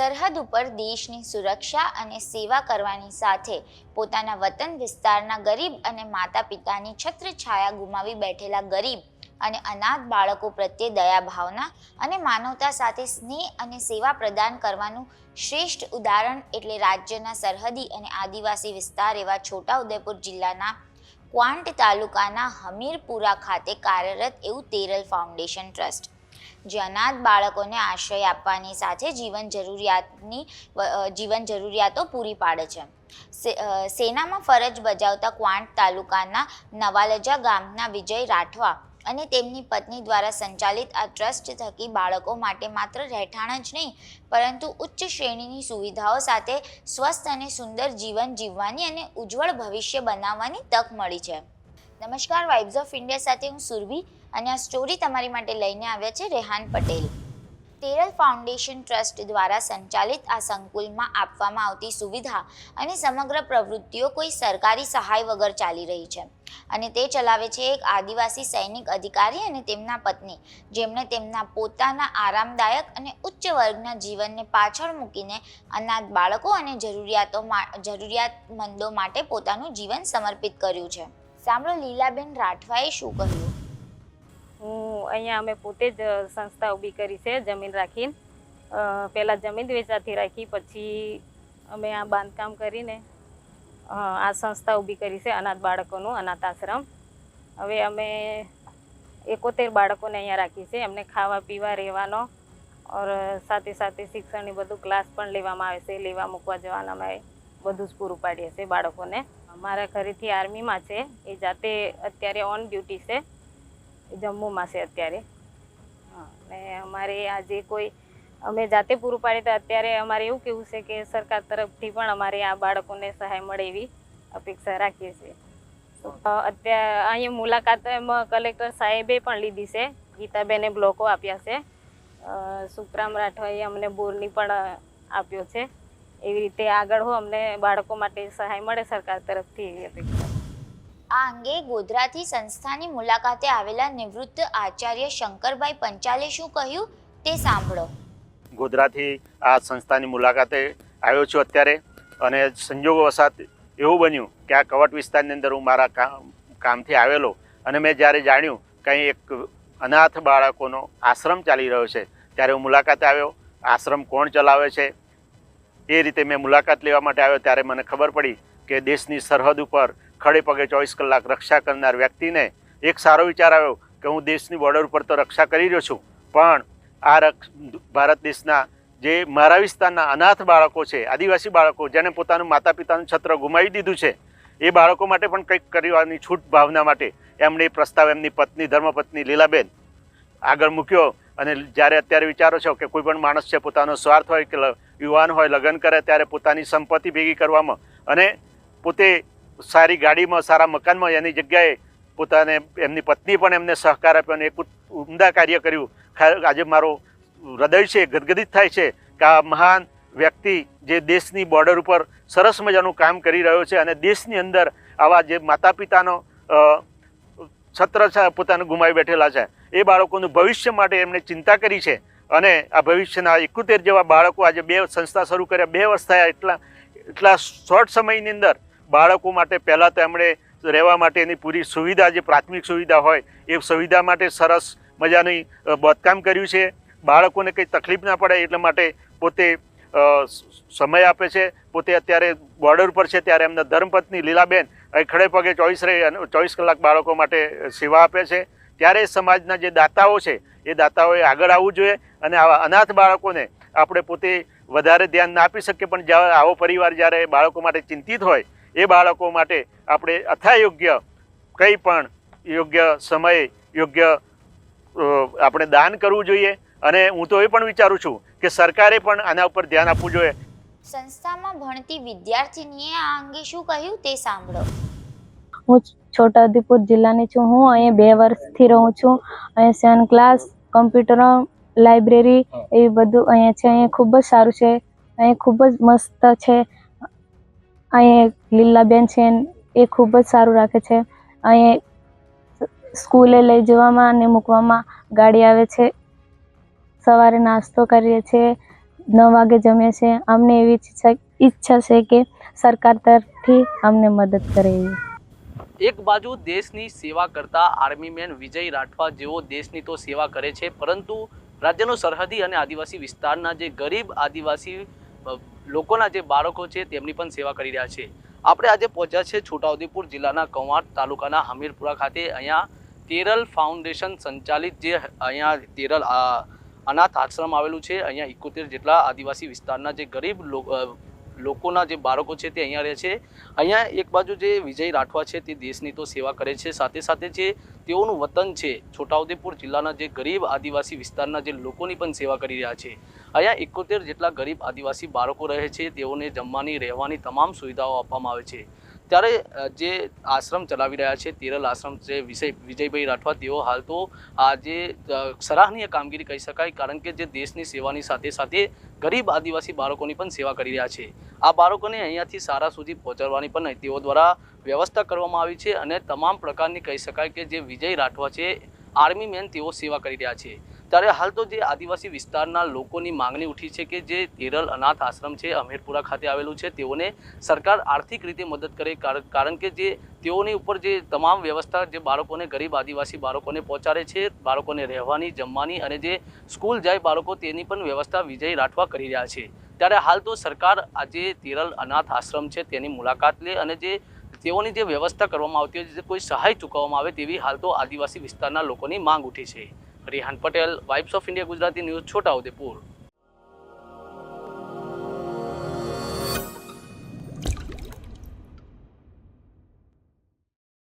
સરહદ ઉપર દેશની સુરક્ષા અને સેવા કરવાની સાથે પોતાના વતન વિસ્તારના ગરીબ અને માતા પિતાની છત્રછાયા ગુમાવી બેઠેલા ગરીબ અને અનાથ બાળકો પ્રત્યે દયા ભાવના અને માનવતા સાથે સ્નેહ અને સેવા પ્રદાન કરવાનું શ્રેષ્ઠ ઉદાહરણ એટલે રાજ્યના સરહદી અને આદિવાસી વિસ્તાર એવા છોટાઉદેપુર જિલ્લાના ક્વાંટ તાલુકાના હમીરપુરા ખાતે કાર્યરત એવું તેરલ ફાઉન્ડેશન ટ્રસ્ટ. જે અનાથ બાળકોને આશ્રય આપવાની સાથે જીવન જરૂરિયાતની જીવન જરૂરિયાતો પૂરી પાડે છે. સેનામાં ફરજ બજાવતા ક્વાંટ તાલુકાના નવાલજા ગામના વિજય રાઠવા અને તેમની પત્ની દ્વારા સંચાલિત આ ટ્રસ્ટ થકી બાળકો માટે માત્ર રહેઠાણ જ નહીં, પરંતુ ઉચ્ચ શ્રેણીની સુવિધાઓ સાથે સ્વસ્થ અને સુંદર જીવન જીવવાની અને ઉજ્જવળ ભવિષ્ય બનાવવાની તક મળી છે. નમસ્કાર વાઇબ્સ ઓફ ઇન્ડિયા સાથે હું સુરભી અને આ સ્ટોરી તમારી માટે લઈને આવ્યા છે રેહાન પટેલ. તેરલ ફાઉન્ડેશન ટ્રસ્ટ દ્વારા સંચાલિત આ સંકુલમાં આપવામાં આવતી સુવિધા અને સમગ્ર પ્રવૃત્તિઓ કોઈ સરકારી સહાય વગર ચાલી રહી છે. અને તે ચલાવે છે એક આદિવાસી સૈનિક અધિકારી અને તેમના પત્ની, જેમણે તેમના પોતાના આરામદાયક અને ઉચ્ચ વર્ગના જીવનને પાછળ મૂકીને અનાથ બાળકો અને જરૂરિયાતો જરૂરિયાતમંદો માટે પોતાનું જીવન સમર્પિત કર્યું છે. સાંભળો લીલાબેન રાઠવાએ શું કહ્યું? હું અહીંયા અમે પોતે જ સંસ્થા ઊભી કરી છે, જમીન રાખીને. પહેલાં જમીન વેચાતી રાખી, પછી અમે આ બાંધકામ કરીને આ સંસ્થા ઊભી કરી છે, અનાથ બાળકોનું અનાથ આશ્રમ. હવે અમે એકોતેર બાળકોને અહીંયા રાખી છે, એમને ખાવા, પીવા, રહેવાનો ઓર સાથે સાથે શિક્ષણની બધું ક્લાસ પણ લેવામાં આવે છે, લેવા મૂકવા જવાના અમે બધું જ પૂરું પાડીએ છીએ બાળકોને. મારા ઘરેથી આર્મીમાં છે, એ જાતે અત્યારે ઓન ડ્યુટી છે. જમ્મુમાં છે અત્યારે. ને અમારે આજે કોઈ, અમે જાતે પૂરું પાડીએ તો અત્યારે અમારે એવું કેવું છે કે સરકાર તરફથી પણ અમારે આ બાળકોને સહાય મળે એવી અપેક્ષા રાખીએ છીએ. અત્યારે અહીંયા મુલાકાત કલેક્ટર સાહેબે પણ લીધી છે. ગીતાબેને બ્લોકો આપ્યા છે. સુખરામ રાઠવાએ અમને બોરની પણ આપ્યો છે. એવી રીતે આગળ હો અમને બાળકો માટે સહાય મળે સરકાર તરફથી એવી અપેક્ષા. આ અંગે ગોધરાથી સંસ્થાની મુલાકાતે આવેલા નિવૃત્ત આચાર્ય શંકરભાઈ પંચાલે શું કહ્યું તે સાંભળો. ગોધરાથી આ સંસ્થાની મુલાકાતે આવ્યો છું અત્યારે અને સંજોગો વસાત એવું બન્યું કે આ કવટ વિસ્તારની અંદર હું મારા કામ કામથી આવેલો અને મેં જ્યારે જાણ્યું કંઈ એક અનાથ બાળકોનો આશ્રમ ચાલી રહ્યો છે ત્યારે હું મુલાકાતે આવ્યો. આશ્રમ કોણ ચલાવે છે? એ રીતે મેં મુલાકાત લેવા માટે આવ્યો ત્યારે મને ખબર પડી કે દેશની સરહદ ઉપર ખડે પગે ચોવીસ કલાક રક્ષા કરનાર વ્યક્તિને એક સારો વિચાર આવ્યો કે હું દેશની બોર્ડર ઉપર તો રક્ષા કરી રહ્યો છું, પણ આ રક્ષ, ભારત દેશના જે મારા વિસ્તારના અનાથ બાળકો છે, આદિવાસી બાળકો જેને પોતાનું માતા પિતાનું છત્ર ગુમાવી દીધું છે, એ બાળકો માટે પણ કંઈક કરવાની છૂટ ભાવના માટે એમણે પ્રસ્તાવ એમની પત્ની, ધર્મપત્ની લીલાબેન આગળ મૂક્યો અને જ્યારે અત્યારે વિચારો છો કે કોઈ પણ માણસ છે, પોતાનો સ્વાર્થ હોય કે યુવાન હોય, લગ્ન કરે, ત્યારે પોતાની સંપત્તિ ભેગી કરવામાં અને પોતે સારી ગાડીમાં, સારા મકાનમાં એની જગ્યાએ પોતાને, એમની પત્ની પણ એમને સહકાર આપ્યો અને એક ઉમદા કાર્ય કર્યું. આજે મારો હૃદય છે, ગદગદિત થાય છે કે આ મહાન વ્યક્તિ જે દેશની બોર્ડર ઉપર સરસ મજાનું કામ કરી રહ્યો છે અને દેશની અંદર આવા જે માતા પિતાનો છત્ર પોતાનું ગુમાવી બેઠેલા છે. એ બાળકોનું ભવિષ્ય માટે એમણે ચિંતા કરી છે અને આ ભવિષ્યના એકોતેર જેવા બાળકો આજે બે સંસ્થા શરૂ કર્યા. બે વર્ષ થયા, એટલા એટલા શોર્ટ સમયની અંદર બાળકો માટે પહેલાં તો એમણે રહેવા માટેની પૂરી સુવિધા, જે પ્રાથમિક સુવિધા હોય, એ સુવિધા માટે સરસ મજાની બાંધકામ કર્યું છે. બાળકોને કંઈ તકલીફ ના પડે એટલા માટે પોતે સમય આપે છે. પોતે અત્યારે બોર્ડર પર છે ત્યારે એમના ધર્મપત્ની લીલાબેન ખડે પગે ચોવીસ રહે ચોવીસ કલાક બાળકો માટે સેવા આપે છે. ત્યારે સમાજના જે દાતાઓ છે, એ દાતાઓએ આગળ આવવું જોઈએ અને આવા અનાથ બાળકોને આપણે પોતે વધારે ધ્યાન ના આપી શકીએ. પણ જ્યારે આવો પરિવાર જ્યારે બાળકો માટે ચિંતિત હોય એ બાળકો માટે આપણે અથાયોગ્ય કંઈ પણ યોગ્ય સમયે યોગ્ય આપણે દાન કરવું જોઈએ. અને હું તો એ પણ વિચારું છું કે સરકારે પણ આના ઉપર ધ્યાન આપવું જોઈએ. સંસ્થામાં ભણતી વિદ્યાર્થીનીએ આ અંગે શું કહ્યું તે સાંભળો. હું છોટાઉદેપુર જિલ્લાની છું. હું અહીંયા બે વર્ષથી રહું છું. અહીંયા સેન ક્લાસ કમ્પ્યુટર લાઇબ્રેરી એ બધું અહીંયા છે. અહીંયા ખૂબ જ સારું છે. અહીંયા ખૂબ જ મસ્ત છે. અહીંયા લીલાબેન છે એ ખૂબ જ સારું રાખે છે. અહીંયા સ્કૂલે લઈ જવામાં અને મૂકવામાં ગાડી આવે છે. સવારે નાસ્તો કરીએ છીએ, નવ વાગે જમીએ છીએ. અમને એવી ઈચ્છા ઈચ્છા છે કે સરકાર તરફથી અમને મદદ કરે એક બાજુ દેશની સેવા કરતા આર્મી મેન વિજય રાઠવા જેઓ દેશની તો સેવા કરે છે, પરંતુ રાજ્યનો સરહદી અને આદિવાસી વિસ્તારના જે ગરીબ આદિવાસી લોકોના જે બાળકો છે તેમની પણ સેવા કરી રહ્યા છે. આપણે આજે પહોંચ્યા છે છોટાઉદેપુર જિલ્લાના કવાંટ તાલુકાના હમીરપુરા ખાતે. અહીંયા તેરલ ફાઉન્ડેશન સંચાલિત જે અહીંયા તેરલ અનાથ આશ્રમ આવેલું છે. અહીંયા એકોતેર જેટલા આદિવાસી વિસ્તારના જે ગરીબ લોકોના જે બાળકો છે તે અહીંયા રહે છે. અહીંયા એક બાજુ જે વિજય રાઠવા છે તે દેશની તો સેવા કરે છે. સાથે સાથે જે તેઓનું વતન છે. છોટાઉદેપુર જિલ્લાના જે ગરીબ આદિવાસી વિસ્તારના જે લોકોની પણ સેવા કરી રહ્યા છે. અહીંયા એકોતેર જેટલા ગરીબ આદિવાસી બાળકો રહે છે. તેઓને જમવાની, રહેવાની તમામ સુવિધાઓ આપવામાં આવે છે. ત્યારે જે આશ્રમ ચલાવી રહ્યા છે, તેરલ આશ્રમ છે વિજય વિજયભાઈ રાઠવા, તેઓ હાલ તો આ જે સરાહનીય કામગીરી કહી શકાય, કારણ કે જે દેશની સેવાની સાથે સાથે ગરીબ આદિવાસી બાળકોની પણ સેવા કરી રહ્યા છે. આ બાળકોને અહીંયાથી સારા સુધી પહોંચાડવાની પણ તેઓ દ્વારા વ્યવસ્થા કરવામાં આવી છે અને તમામ પ્રકારની કહી શકાય કે જે વિજય રાઠવા છે, આર્મી મેન તેઓ સેવા કરી રહ્યા છે. ત્યારે હાલ તો જે આદિવાસી વિસ્તારના લોકોની માંગણી ઉઠી છે કે જે તેરલ અનાથ આશ્રમ છે, અમીરપુરા ખાતે આવેલું છે, તેઓને સરકાર આર્થિક રીતે મદદ કરે, કાર- કારણ કે જે તેઓની ઉપર જે તમામ વ્યવસ્થા જે બાળકોને, ગરીબ આદિવાસી બાળકોને પહોંચાડે છે, બાળકોને રહેવાની, જમવાની અને જે સ્કૂલ જાય બાળકો તેની પણ વ્યવસ્થા વિજય રાઠવા કરી રહ્યા છે. ત્યારે હાલ તો સરકાર આજે તેરલ અનાથ આશ્રમ છે, તેની મુલાકાત લે અને જે તેઓની જે વ્યવસ્થા કરવામાં આવતી હોય, જે કોઈ સહાય ચૂકવવામાં આવે તેવી હાલ તો આદિવાસી વિસ્તારના લોકોની માંગ ઉઠી છે. Rihan Patel vibes of India Gujarati news Chhota Udepur